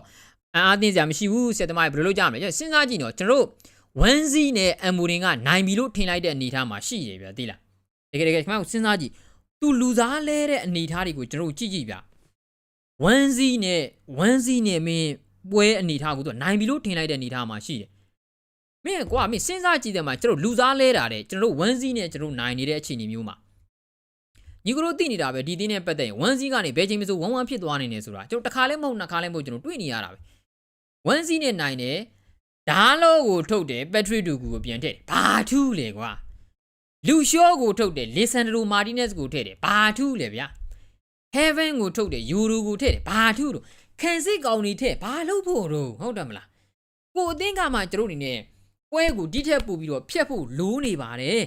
A: အံ့အားသင့်စရာမရှိဘူးဆက်သမားဘယ်လိုလုပ်ကြမလဲကျွန်တော်စဉ်းစားကြည့်တော့ကျွန်တော်တို့ဝမ်စီနဲ့အမ်မူရင်ကနိုင်ပြီလို့ထင်လိုက်တဲ့အနေအထားမှာရှိရဗျာသိလားတ ကယ်တကယ်ကျွန်တော်စဉ်းစားကြည့်သူလူစားလဲတဲ့အနေအထားတွေကိုကျွန်တော်တို့ကြည့်ကြည့်ဗျာဝမ်စီနဲ့ဝမ်စီနဲ့မင်းပွဲအနေအထားကိုသူကနိုင်ပြီလို့ထင်လိုက်တဲ့အနေအထားမှာရှိတယ်မင်းကွာမင်းစဉ်းစားကြည့်တယ်မှာကျွန်တော်လူစားလဲတာတဲ့ကျွန်တော်တို့ဝမ်စီနဲ့ကျွန်တော်နိုင်နေတဲ့အခြေအနေမျိုးမှာညီကတို့သိနေတာပဲဒီတင်းနဲ့ပတ်သက်ရင်ဝမ်စီကနေဘယ်ချိန်မှဆိုဝမ်ဝမ်ဖြစ်သွားနေနေဆိုတာကျွန်တော်တစ်ခါလဲမဟုတ်နှစ်ခါလဲမဟုတ်ကျွန်တော်တွေ့နေရတာပဲဝမ်စီနဲ့နိုင်တယ်ဓားလောကိုထုတ်တယ်ပက်ထရစ်ဒူကူကိုပြန်ထည့်ဘာထူးလေကွာ လူရှော့ကိုထုတ်တယ်လီဆန်ဒရိုမာတီနက်စ်ကိုထည့်တယ်ဘာထူးလေဗျာ heaven ကိုထုတ်တယ်ယူရိုကိုထည့်တယ်ဘာထူးတော့ခံစစ်ကောင်နေထည့်ဘာလုပ်ဖို့တော့ဟုတ်တယ်မလားကိုအသင်းကမှကျွန်တော်အနေနဲ့ပွဲကိုဒီထက်ပို့ပြီးတော့ဖြတ်ဖို့လိုးနေပါတယ်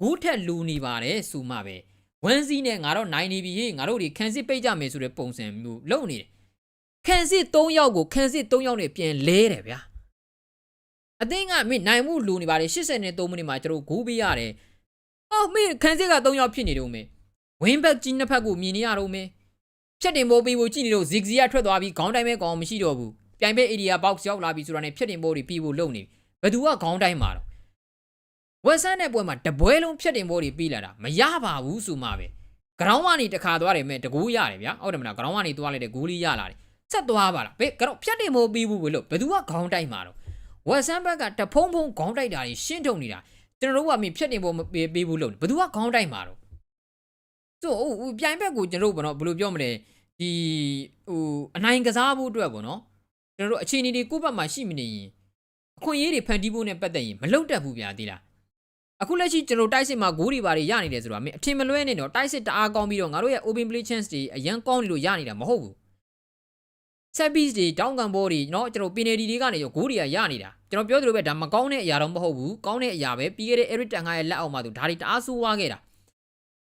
A: ဂူးထက်လိုနေပါတယ်ဆိုမှပဲဝမ်စီနဲ့ငါတော့နိုင်နေပြီဟေ့ငါတို့တွေခံစစ်ပိတ်ကြမယ်ဆိုတဲ့ပုံစံမျိုးလုပ်နေတယ်ခံစစ်3ယောက်ကိုခံစစ်3ယောက်နဲ့ပြန်လဲတယ်ဗျာအသင်းကမင်းနိုင်မှုလိုနေပါတယ်83မိနစ်မှာကျွန်တော်ဂိုးပေးရတယ် အော်မင်းခံစစ်က3ယောက်ဖြစ်နေတော့မင်းဝင်းဘက်ကြီးနှစ်ဖက်ကိုမြင်နေရတော့မင်းဖြတ်တင်ပိုးပေးဖို့ကြည့်နေလို့ဇီဂဇီကထွက်သွားပြီးခေါင်းတိုင်းပဲကောင်းမရှိတော့ဘူးပြိုင်ဘက် area box ရောက်လာပြီဆိုတာနဲ့ဖြတ်တင်ပိုးတွေပြီးဖို့လုပ်နေပြီဘယ်သူကခေါင်းတိုင်းမှာတော့ဝက်ဆန်တဲ့ပွဲမှာတပွဲလုံးဖြတ်တင်ပိုးတွေပြီးလာတာမရပါဘူးဆိုမှပဲ ground ကနေတစ်ခါသွားတယ်မဲ့တကူရတယ်ဗျာဟုတ်တယ်မလား ground ကနေသွားလိုက်တဲ့ဂိုးလေးရလာတယ်ဆက်သွားပါလားဘယ် ground ဖြတ်တယ်မဟုတ်ပြီးဘူးဘယ်လို့ဘယ်သူကခေါင်းတိုက်မှာတော့ဝက်ဆန်ဘက်ကတဖုံဖုံခေါင်းတိုက်တာကြီးရှင်းထုံနေတာ ကျွန်တော်တို့ကမင်းဖြတ်တယ်မဟုတ်ပေးဘူးလို့ဘယ်သူကခေါင်းတိုက်မှာတော့ဆိုဟိုပြိုင်ဘက်ကိုကျွန်တော်တို့ဘောနော်ဘယ်လိုပြောမလဲဒီဟိုအနိုင်ကစားဖို့အတွက်ပေါ့နော်ကျွန်တော်တို့အခြေအနေတွေကိုယ့်ဘက်မှာရှိမနေရင်အခွင့်အရေးတွေဖန်တီးဖို့နဲ့ပတ်သက်ရင်မလုပ်တတ်ဘူးဗျာသိလား အခုလက်ရှိကျွန်တော်တိုက်စစ်မှာဂိုးတွေပါတွေရနေတယ်ဆိုတော့မင်းအထင်မလွဲနဲ့တော့တိုက်စစ်တအားကောင်းပြီးတော့ငါတို့ရဲ့ open play chance တွေအရန်ကောင်းနေလို့ရနေတာမဟုတ်ဘူး set piece တွေတောင်းကန်ဘောတွေเนาะကျွန်တော် penalty တွေကနေရောဂိုးတွေကရနေတာ ကျွန်တော်ပြောသလိုပဲဒါမကောင်းတဲ့အရာတော့မဟုတ်ဘူးကောင်းတဲ့အရာပဲပြီးခဲ့တဲ့ Eric Ten Hag ရဲ့လက်အောက်မှာသူဒါတွေတအားဆိုးဝါးခဲ့တာ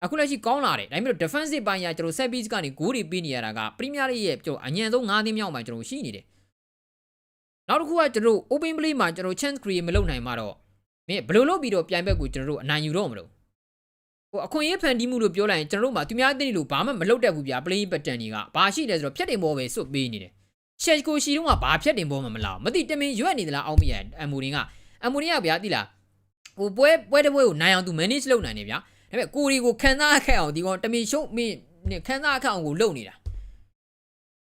A: အခုလက်ရှိကောင်းလာတယ်ဒါပေမဲ့ defensive ပိုင်းကကျွန်တော် set piece ကနေဂိုးတွေပေးနေရတာက Premier League ရဲ့ကျွန်တော်အညံဆုံး9သင်းမြောက်မှာကျွန်တော်ရှိနေတယ်နောက်တစ်ခုကကျွန်တော် open play မှာကျွန်တော် chance create မလုပ်နိုင်မှာတော့မင်းဘယ်လိုလုပ်ပြီးတော့ပြိုင်ဘက်ကိုကျွန်တော်တို့အနိုင်ယူတော့မလို့ဟိုအခွင့်အရေးဖန်တီးမှုလို့ပြောလိုက်ရင်ကျွန်တော်တို့မှာသူများသိလို့ဘာမှမလုပ်တတ်ဘူးဗျာ playing pattern တွေကဘာရှိလဲဆိုတော့ဖြတ်တင်ဘောပဲစွတ်ပေးနေတယ် ရှယ်ကိုရှီတုံးကဘာဖြတ်တင်ပေါ်မှမလားမသိတမင်ရွက်နေသလားအောင်မရအမူရင်းကအမူရင်းကဗျာတိလားဟိုပွဲပွဲတပွဲကိုနိုင်အောင်သူ manage လုပ်နိုင်နေဗျာဒါပေမဲ့ကိုရီကိုခံစားခက်အောင်ဒီကောင်တမင်ရှုံးမင်းခံစားခက်အောင်ကိုလုပ်နေတာ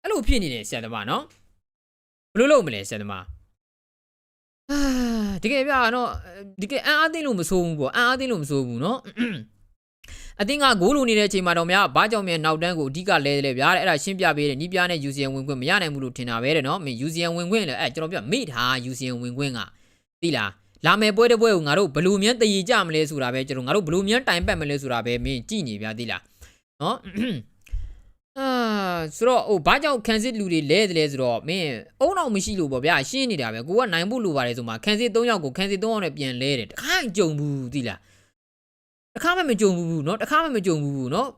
A: အဲ့လိုဖြစ်နေတယ်ဆရာသမားနော်ဘလို့လုပ်မလဲဆရာသမားအာတကယ်ဗျာနော်တကယ်အန်အားသိလို့မဆိုးဘူးပေါ့အန်အားသိလို့မဆိုးဘူးနော် အသင်းကဂိုးလိုနေတဲ့အချိန်မှာတော့များဘာကြောင့်မြန်နောက်တန်းကိုအဓိကလဲလဲဗျာတဲ့အဲ့ဒါရှင်းပြပေးတယ်နီးပြနဲ့ UCN ဝင်ခွင့်မရနိုင်ဘူးလို့ထင်တာပဲတဲ့နော်မင်း UCN ဝင်ခွင့်လဲအဲ့ကျွန်တော်ပြမိထား UCN ဝင်ခွင့်ကသိလားလာမယ်ပွဲတစ်ပွဲကိုငါတို့ဘလူးမြန်တည်ရကြမလဲဆိုတာပဲကျွန်တော်ငါတို့ဘလူးမြန်တိုင်ပတ်မလဲဆိုတာပဲမင်းကြည့်နေဗျာသိလားနော်အာဆိုတော့ဟိုဘာကြောင့်ခံစစ်လူတွေလဲတယ်လဲဆိုတော့မင်းအုံအောင်မရှိလို့ပေါ့ဗျာရှင်းနေတာပဲကိုကနိုင်ဖို့လိုပါတယ်ဆိုမှခံစစ်၃ယောက်ကိုခံစစ်၃ယောက်နဲ့ပြန်လဲတယ်တခါကြုံဘူးသိလား တခါမှမကြုံဘူးเนาะတခါမှမကြုံဘူးเนาะ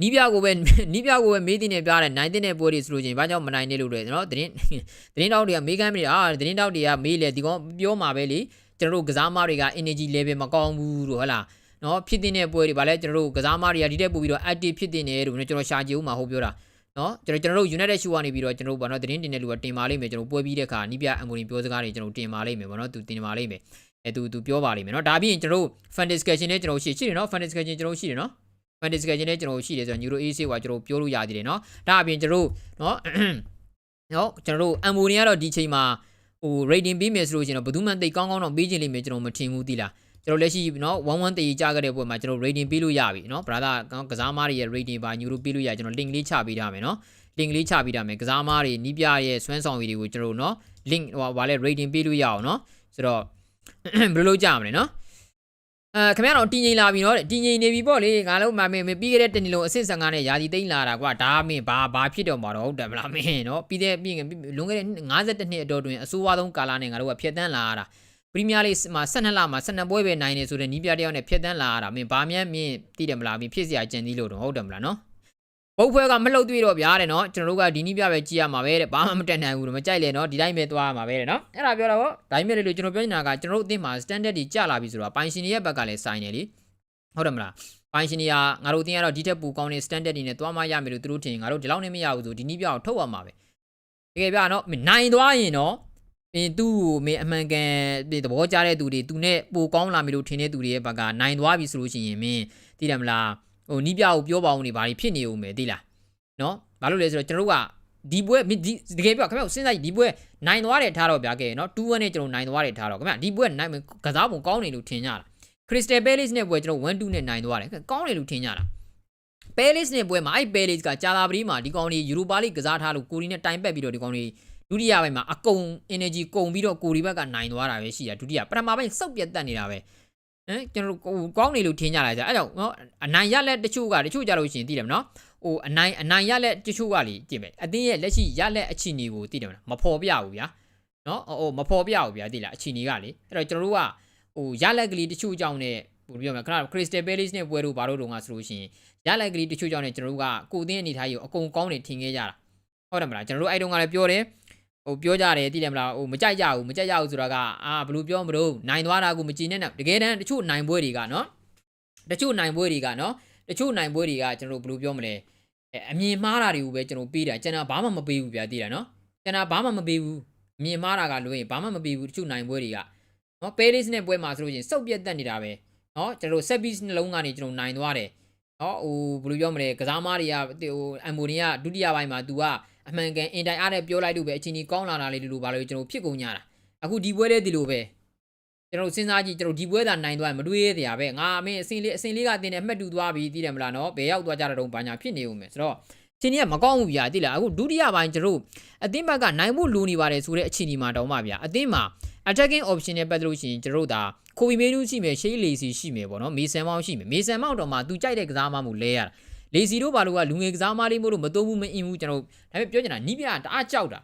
A: နီးပြကိုပဲနီးပြကိုပဲမေးတင်နေပြတယ်နိုင်တဲ့ပွဲတွေဆိုလို့ချင်းဘာကြောင့်မနိုင်နေလို့လဲเนาะတင်းတင်းတောက်တွေကမေးကမ်းမိတယ်အာတင်းတောက်တွေကမေးလေဒီကောင်ပြောမှာပဲလေကျွန်တော်တို့ကစားမတွေက energy level မကောင်းဘူးလို့ဟဟလား နော်ဖြစ်တဲ့ပွဲတွေဗာလဲကျွန်တော်တို့ကစားမတွေကဒီတက်ပို့ပြီးတော့ active ဖြစ်တဲ့နေလို့ကျွန်တော်ရှာကြည့်ဦးမှာဟုတ်ပြောတာနော်ကျွန်တော်ကျွန်တော်တို့ United Show ကနေပြီးတော့ကျွန်တော်တို့ဗာနော်သတင်းတင်တဲ့လူကတင်ပါလိမ့်မယ်ကျွန်တော်ပွဲပြီးတဲ့အခါနီးပြအမ်ဂိုရင်ပြောစကားတွေကျွန်တော်တင်ပါလိမ့်မယ်ဗာနော်သူတင်ပါလိမ့်မယ် အဲသူသူပြောပါလိမ့်မယ်နော်ဒါပြီးရင်ကျွန်တော်တို့ fan discussion နဲ့ကျွန်တော်ရှိရှိတယ်နော် fan discussion ကျွန်တော်ရှိတယ်နော် fan discussion နဲ့ကျွန်တော်ရှိတယ်ဆိုတော့ Neuro AC ကကျွန်တော်ပြောလို့ရသေးတယ်နော်ဒါအပြင်ကျွန်တော်တို့နော်နော်ကျွန်တော်တို့အမ်ဂိုရင်ကတော့ဒီချိန်မှာဟို rating ပေးမယ်ဆိုလို့ရှင်တော့ဘယ်သူမှသိကောင်းကောင်းတော့ပေးခြင်းလိမ့်မယ်ကျွန်တော်မထင်ဘူးသိလားကျွန်တော်လက်ရှိเนาะ11တည်ကြခဲ့တဲ့ပွဲမှာကျွန်တော် rating ပေးလို့ရပြီเนาะ brother ကစားမားတွေရဲ့ rating ပါညူလို့ပေးလို့ရကျွန်တော် link လေးချပေးထားမယ်เนาะ link လေးချပေးထားမယ်ကစားမားတွေနီးပြရဲ့စွမ်းဆောင်ရည်တွေကိုကျွန်တော်เนาะ link ဟိုဗာလဲ rating ပေးလို့ရအောင်เนาะဆိုတော့ ဘယ်လိုလုပ်ကြမလဲနော်အဲခင်ဗျားတော့တင်ငိန်လာပြီနော်တင်ငိန်နေပြီပေါ့လေငါလုံးမမင်းပြီးခဲ့တဲ့တနေ့လုံးအဆင့်55နဲ့ယာစီတိန်လာတာကွာဒါမင်းဘာဘာဖြစ်တော့မှာတော့ဟုတ်တယ်မလားမင်းနော်ပြီးတဲ့ပြီးလွန်ခဲ့တဲ့52နှစ်အတော်တွင်အဆိုးဝါးဆုံးကာလနဲ့ငါတို့ကဖြတ်တန်းလာရတာပရီးမီးယားလိမှာ12လမှာ12ပွဲပဲနိုင်နေဆိုတဲ့နီးပြတယောက်နဲ့ဖြတ်တန်းလာရတာမင်းဘာမှမင်းသိတယ်မလားမင်းဖြစ်စရာကြံသေးလို့တော့ဟုတ်တယ်မလားနော် ပုတ်ဖွဲကမလှုပ်တွေ့တော့ဗျာတဲ့နော်ကျွန်တော်တို့ကဒီနီးပြပဲကြည့်ရမှာပဲတဲ့ဘာမှမတက်နိုင်ဘူးတော့မကြိုက်လေနော်ဒီတိုင်းပဲသွားရမှာပဲတဲ့နော်အဲ့ဒါပြောတာပေါ့ဒါပေမဲ့လေကျွန်တော်ပြောနေတာကကျွန်တော်တို့အသင်းမှာ standard တွေကျလာပြီဆိုတော့ပိုင်ရှင်တွေရဲ့ဘက်ကလည်းစိုင်းနေလीဟုတ်တယ်မလားပိုင်ရှင်တွေကငါတို့အသင်းကတော့ဒီထက်ပိုကောင်းတဲ့ standard တွေနဲ့သွားမှရမယ်လို့သူတို့ထင်ငါတို့ဒီလောက်နဲ့မရဘူးဆိုဒီနီးပြကိုထုတ်ရမှာပဲတကယ်ပြနော်နိုင်သွားရင်နော်ပင်သူ့ကိုမင်းအမှန်ကန်ဒီသဘောကျတဲ့သူတွေသူနဲ့ပိုကောင်းလာပြီလို့ထင်တဲ့သူတွေရဲ့ဘက်ကနိုင်သွားပြီဆိုလို့ရှိရင်မင်းသိတယ်မလား ဟိုနီးပြကိုပြောပါအောင်နေဘာတွေဖြစ်နေဦးမယ်သိလားနော်ဘာလို့လဲဆိုတော့ကျွန်တော်တို့ကဒီပွဲဒီတကယ်ပြောခင်ဗျားစဉ်းစားကြည့်ဒီပွဲနိုင်သွားတယ်ထားတော့ဗျာကဲနော်2-1နဲ့ကျွန်တော်နိုင်သွားတယ်ထားတော့ခင်ဗျာဒီပွဲနိုင်ကစားပုံကောင်းနေလို့ထင်ကြတာခရစ္စတယ်ပဲလစ်နဲ့ပွဲကျွန်တော်1-2နဲ့နိုင်သွားတယ်ကောင်းတယ်လို့ထင်ကြတာပဲလစ်နဲ့ပွဲမှာအဲ့ပဲလစ်ကကြာလာပရီမှာဒီကောင်ကြီးယူရိုပါလိကစားထားလို့ကိုရီနဲ့တိုင်ပက်ပြီးတော့ဒီကောင်ကြီးဒုတိယပိုင်းမှာအကုန် energy ကုန်ပြီးတော့ကိုရီဘက်ကနိုင်သွားတာပဲရှိတာဒုတိယပထမပိုင်းစောက်ပြတ်တက်နေတာပဲ ဟမ်ကျွန်တော်တို့ကောင်းနေလို့ထင်ကြလာကြအဲ့ကြောင့်နော်အနိုင်ရလက်တချို့ကတချို့ကြလို့ရှိရင်သိတယ်မနော်ဟိုအနိုင်အနိုင်ရလက်တချို့ကလေကြည့်မယ်အတင်းရဲ့လက်ရှိရလက်အခြေအနေကိုသိတယ်မလားမဖော်ပြဘူးဗျာနော်ဟိုမဖော်ပြဘူးဗျာသိလားအခြေအနေကလေအဲ့တော့ကျွန်တော်တို့ကဟိုရလက်ကလေးတချို့ကြောင့်နဲ့ဘယ်လိုပြောမလဲခဏ Crystal Palace နဲ့ပွဲတို့ဘာတို့တုန်းကဆိုလို့ရှိရင်ရလက်ကလေးတချို့ကြောင့်နဲ့ကျွန်တော်တို့ကကိုအသင်းအနေထားကြီးကိုအကုန်ကောင်းနေထင်ခဲ့ကြတာဟုတ်တယ်မလားကျွန်တော်တို့အဲ့တုန်းကလည်းပြောတယ် ဟိုပြောကြတယ်သိတယ်မလားဟိုမကြိုက်ကြဘူးမကြိုက်ကြဘူးဆိုတာကအာဘယ်လိုပြောမလို့နိုင်သွားတာကိုမကြည်နဲ့တကယ်တမ်းတချို့နိုင်ပွဲတွေကနော်တချို့နိုင်ပွဲတွေကနော်တချို့နိုင်ပွဲတွေကကျွန်တော်တို့ဘယ်လိုပြောမလဲအမြင်မှားတာတွေကိုပဲကျွန်တော်ပေးတာကျွန်တော်ဘာမှမပေးဘူးဗျာသိတာနော်ကျွန်တော်ဘာမှမပေးဘူးအမြင်မှားတာကလို့ရင်ဘာမှမပေးဘူးတချို့နိုင်ပွဲတွေကနော်ပဲလစ်နဲ့ပွဲမှာဆိုလို့ရှိရင်စုပ်ပြတ်တက်နေတာပဲနော်ကျွန်တော်တို့ set piece နှလုံးကနေကျွန်တော်နိုင်သွားတယ်နော်ဟိုဘယ်လိုပြောမလဲကစားမားတွေကဟိုအမ်မိုနီကဒုတိယပိုင်းမှာ तू က အမှန်ကန်အင်တိုင်အားနဲ့ပြောလိုက်လို့ပဲအချင်းကြီးကောင်းလာတာလေးလိုပါလို့ကျွန်တော်ဖြစ်ကုန်ကြတာအခုဒီပွဲလေးဒီလိုပဲကျွန်တော်စဉ်းစားကြည့်ကျွန်တော်ဒီပွဲသာနိုင်သွားရင်မတွေးရတဲ့အပဲငါအမင်းအစင်လေးအစင်လေးကတင်တယ်မှတ်တူသွားပြီသိတယ်မလားနော်ဘယ်ရောက်သွားကြတဲ့တုံးဘာညာဖြစ်နေဦးမယ်ဆိုတော့ချင်းကြီးကမကောင်းဘူးဗျာသိလားအခုဒုတိယပိုင်းကျွန်တော်အသင်းဘက်ကနိုင်မှုလိုနေပါတယ်ဆိုတဲ့အခြေအနေမှာတောင်းပါဗျာအသင်းမှာ attacking option နဲ့ပတ်သက်လို့ရှိရင်ကျွန်တော်တို့ဒါခိုဘီမေနူးရှိမယ်ရှေးလီစီရှိမယ်ပေါ့နော်မေဆန်မောင်းရှိမယ်မေဆန်မောင်းတော့မှသူကြိုက်တဲ့ကစားမမှုလဲရတာ လေစီတို့ဘာလို့ကလူငယ်ကစားမလေးမို့လို့မသုံးဘူးမအင်ဘူးကျွန်တော်ဒါပေမဲ့ပြောချင်တာနီးပြတအားကြောက်တာ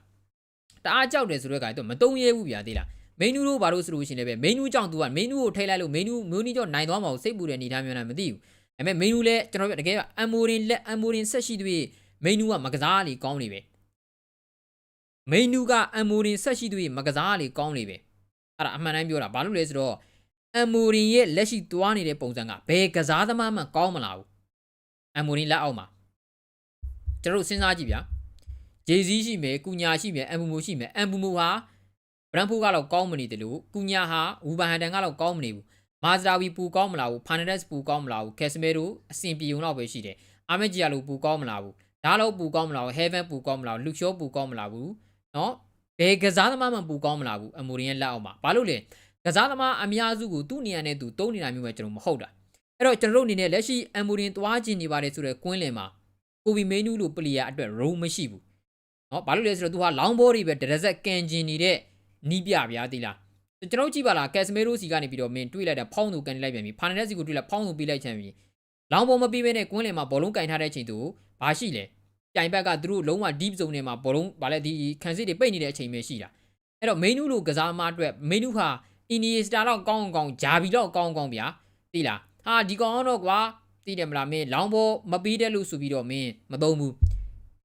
A: တအားကြောက်တယ်ဆိုတော့ကတော့မသုံးရဲဘူးဗျာသိလားမင်းနူးတို့ဘာလို့ဆိုလို့ရှိရင်လည်းပဲမင်းနူးကြောင့် तू ကမင်းနူးကိုထိလိုက်လို့မင်းနူးမျိုးနီးကြောင့်နိုင်သွားမှာကိုစိတ်ပူတဲ့အနေထားမျိုးနဲ့မသိဘူးဒါပေမဲ့မင်းနူးလည်းကျွန်တော်တကယ်အမ်မိုရင်လက်အမ်မိုရင်ဆက်ရှိသွေးမင်းနူးကမကစားလေကောင်းနေပဲမင်းနူးကအမ်မိုရင်ဆက်ရှိသွေးမကစားလေကောင်းနေပဲအဲ့ဒါအမှန်တမ်းပြောတာဘာလို့လဲဆိုတော့အမ်မိုရင်ရဲ့လက်ရှိသွားနေတဲ့ပုံစံကဘယ်ကစားသမားမှကောင်းမလားဘူး အမ်မိုနီလက်အောက်မှာကျွန်တော်တို့စဉ်းစားကြည့်ဗျာဂျေဇီးရှိမယ်ကုညာရှိမယ်အမ်ဘူမိုရှိမယ်အမ်ဘူမိုဟာဘရန်ဖိုးကတော့ကောင်းမနေတယ်လို့ကုညာဟာဝူဘန်ဟန်တန်ကတော့ကောင်းမနေဘူးမာဇာဝီပူကောင်းမလာဘူးဖာနဒက်စ်ပူကောင်းမလာဘူးကက်စမဲတို့အဆင်ပြေုံတော့ပဲရှိတယ်အာမက်ဂျီယာလိုပူကောင်းမလာဘူးဒါလို့ပူကောင်းမလာဘူးဟေဗန်ပူကောင်းမလာဘူးလူရှောပူကောင်းမလာဘူးနော်ဘယ်ကစားသမားမှပူကောင်းမလာဘူးအမိုရီရဲ့လက်အောက်မှာဘာလို့လဲကစားသမားအများစုကိုသူ့နေရာနဲ့သူတုံးနေတာမျိုးပဲကျွန်တော်မဟုတ်တာ အဲ့တော့ကျွန်တော်တို့အနေနဲ့လက်ရှိအမ်ဘူရင်သွားကျင်နေပါတယ်ဆိုတော့ကွင်းလင်မှာကိုဗီမေနူးလိုပလီယာအတွက်ရုံးမရှိဘူးเนาะဘာလို့လဲဆိုတော့သူကလောင်းဘောတွေပဲဒရဇက်ကန်ကျင်နေတဲ့နီးပြဗျာတိလားကျွန်တော်ကြည့်ပါလားကက်စမေရိုစီကနေပြီးတော့မင်းတွေးလိုက်တာဖောင်းသူကန်နေလိုက်ပြန်ပြီဖာနက်စီကိုတွေးလိုက်ဖောင်းသူပေးလိုက်ချင်ပြီလောင်းဘောမပေးဘဲနဲ့ကွင်းလင်မှာဘောလုံးကင်ထားတဲ့အချိန်သူဘာရှိလဲပြိုင်ဘက်ကသူတို့လုံးဝ deep zone ထဲမှာဘောလုံးဗာလဲဒီခံစစ်တွေပိတ်နေတဲ့အချိန်ပဲရှိတာအဲ့တော့မေနူးလိုကစားမအတွက်မေနူးဟာ အင်နီစတာတော့ကောင်းကောင်းဂျာဘီတော့ကောင်းကောင်းဗျာသိလား ဟာဒီကောင်တော့ကွာသိတယ်မလားမင်းလောင်းဘောမပြီးတဲ့လို့ဆိုပြီးတော့မင်းမသုံးဘူး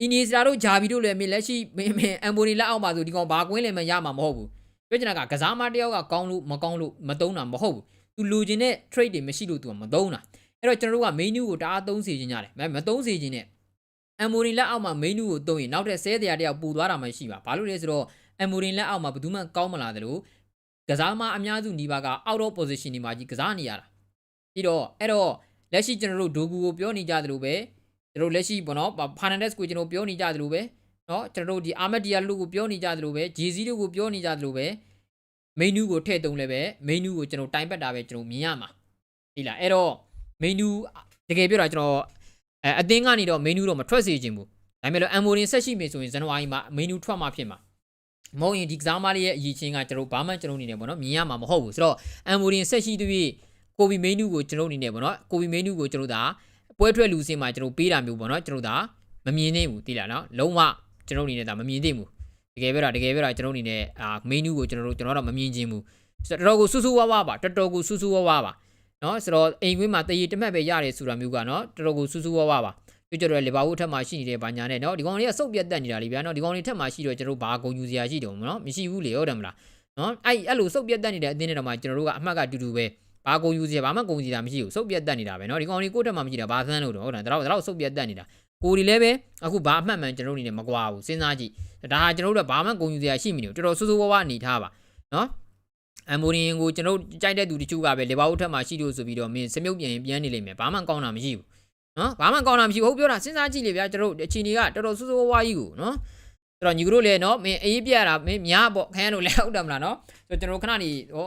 A: အင်နီစတာတို့ဂျာဘီတို့လည်းမင်းလက်ရှိမင်းမင်းအမ်ဘိုနီလက်အောက်မှာဆိုဒီကောင်ဘာကွင်းလည်းမရမှာမဟုတ်ဘူးပြောချင်တာကကစားမတယောက်ကကောင်းလို့မကောင်းလို့မသုံးတာမဟုတ်ဘူးသူလူချင်းတဲ့ trade တွေမရှိလို့သူကမသုံးတာအဲ့တော့ကျွန်တော်တို့က menu ကိုတအားသုံးစီခြင်းရတယ်မသုံးစီခြင်းနဲ့အမ်ဘိုနီလက်အောက်မှာ menu ကိုသုံးရင်နောက်ထပ်ဆဲတရားတယောက်ပူသွားတာမှရှိပါဘာလို့လဲဆိုတော့အမ်ဘိုနီလက်အောက်မှာဘယ်သူမှကောင်းမလာတယ်လို့ကစားမအများစုနီးပါးက out of position ဒီမှာကြီးကစားနေရတာ ပြီးတော့အဲ့တော့လက်ရှိကျွန်တော်တို့ဒိုဂူကိုပြောနေကြသလိုပဲကျွန်တော်တို့လက်ရှိပေါ့နော်ဖာနန်ဒက်စ်ကိုကျွန်တော်ပြောနေကြသလိုပဲနော်ကျွန်တော်တို့ဒီအာမက်ဒီယာလူကိုပြောနေကြသလိုပဲဂျေစီတို့ကိုပြောနေကြသလိုပဲမိန်းနူးကိုထည့်သုံးလဲပဲမိန်းနူးကိုကျွန်တော်တိုင်ပတ်တာပဲကျွန်တော်မြင်ရမှာဟိလာအဲ့တော့မိန်းနူးတကယ်ပြောတာကျွန်တော်အဲအသင်းကနေတော့မိန်းနူးတော့မထွက်စေချင်ဘူးဒါပေမဲ့လို့အမ်မိုရင်ဆက်ရှိမယ်ဆိုရင်ဇန်နဝါရီမှာမိန်းနူးထွက်မှာဖြစ်မှာမဟုတ်ရင်ဒီကစားမလေးရဲ့အရေးချင်းကကျွန်တော်ဘာမှကျွန်တော်အနေနဲ့ပေါ့နော်မြင်ရမှာမဟုတ်ဘူးဆိုတော့အမ်မိုရင်ဆက်ရှိတဲ့ ကိုဗီမေနူကိုကျွန်တော်အနေနဲ့ပေါ့နော်ကိုဗီမေနူကိုကျွန်တော်ဒါပွဲထွက်လူစင်းမှာကျွန်တော်ပေးတာမျိုးပေါ့နော်ကျွန်တော်ဒါမမြင်သေးဘူးသိလားနော်လုံးဝကျွန်တော်အနေနဲ့ဒါမမြင်သေးဘူးတကယ်ပြောတာတကယ်ပြောတာကျွန်တော်အနေနဲ့အာမေနူကိုကျွန်တော်တို့ကျွန်တော်တော့မမြင်ချင်းဘူးတော်တော်ကိုဆူဆူဝါးဝါပါတော်တော်ကိုဆူဆူဝါးဝါပါနော်ဆိုတော့အိမ်ဝင်းမှာတရေတမက်ပဲရတယ်ဆိုတာမျိုးကနော်တော်တော်ကိုဆူဆူဝါးဝါပါပြကြတော့လေဘာဘူးထက်မှရှိနေတဲ့ဘာညာနဲ့နော်ဒီကောင်လေးကစုပ်ပြတ်တက်နေတာလေဗျာနော်ဒီကောင်လေးထက်မှရှိတော့ကျွန်တော်ဘာဂုံယူစရာရှိတယ်နော်မရှိဘူးလေဟုတ်တယ်မလားနော်အဲ့အဲ့လိုစုပ်ပြတ်တက်နေတဲ့အတင်းနဲ့တော့မှကျွန်တော်တို့ကအမှတ်ကတူတူပဲ ဘာဂုံယူစရာဘာမှဂုံစရာမရှိဘူးစုပ်ပြတ်တက်နေတာပဲနော်ဒီကောင်လေးကိုယ့်ထက်မှမရှိတာဘာသန်းလို့တော့ဟုတ်တယ်ဒါတော့ဒါတော့စုပ်ပြတ်တက်နေတာကိုဒီလည်းပဲအခုဘာအမှတ်မှန်ကျွန်တော်တို့အနေနဲ့မကွာဘူးစဉ်းစားကြည့်ဒါဟာကျွန်တော်တို့ကဘာမှဂုံယူစရာရှိမနေဘူးတော်တော်ဆိုးဆိုးဝါးဝါအနေထားပါနော်အမ်မိုရီယင်ကိုကျွန်တော်ကြိုက်တဲ့သူတချို့ကပဲလေဘာဦးထက်မှရှိလို့ဆိုပြီးတော့မင်းစမြုပ်ပြန်ရင်ပြန်နေလိမ့်မယ်ဘာမှကောင်းတာမရှိဘူးနော်ဘာမှကောင်းတာမရှိဘူးဟုတ်ပြောတာစဉ်းစားကြည့်လေဗျာကျွန်တော်တို့အချိန်တွေကတော်တော်ဆိုးဆိုးဝါးဝါကြီးကိုနော်အဲ့တော့ညီကတို့လည်းနော်မင်းအေးပြရတာမင်းများပေါ့ခရမ်းတို့လည်းဟုတ်တယ်မလားနော်ဆိုတော့ကျွန်တော်ခဏနေဟို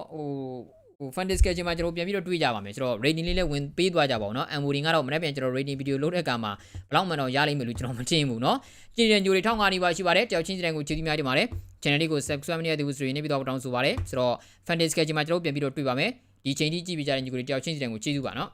A: ဟိုဟို fund discussion မှာကျွန်တော်ပြန်ပြီးတော့တွေးကြပါမယ်ဆိုတော့ rating လေးလည်းဝင်ပေးသွားကြပါဦးเนาะ Amori ကတော့မနေ့ပြန်ကျွန်တော် rating video လုပ်တဲ့အခါမှာဘယ်လောက်မှတော့ရလိမ့်မယ်လို့ကျွန်တော်မထင်ဘူးเนาะကြည်တဲ့ညိုတွေထောင်းကားနေပါရှိပါတယ်တယောက်ချင်းစီတိုင်းကိုကျေးဇူးများတင်ပါတယ် channel လေးကို subscribe နေတဲ့သူဆိုရင်နေပြီးတော့တောင်းဆိုပါတယ်ဆိုတော့ fund discussion မှာကျွန်တော်ပြန်ပြီးတော့တွေ့ပါမယ်ဒီချိန်ကြီးကြည့်ပြကြတဲ့ညီကိုတွေတယောက်ချင်းစီတိုင်းကိုကျေးဇူးပါเนาะ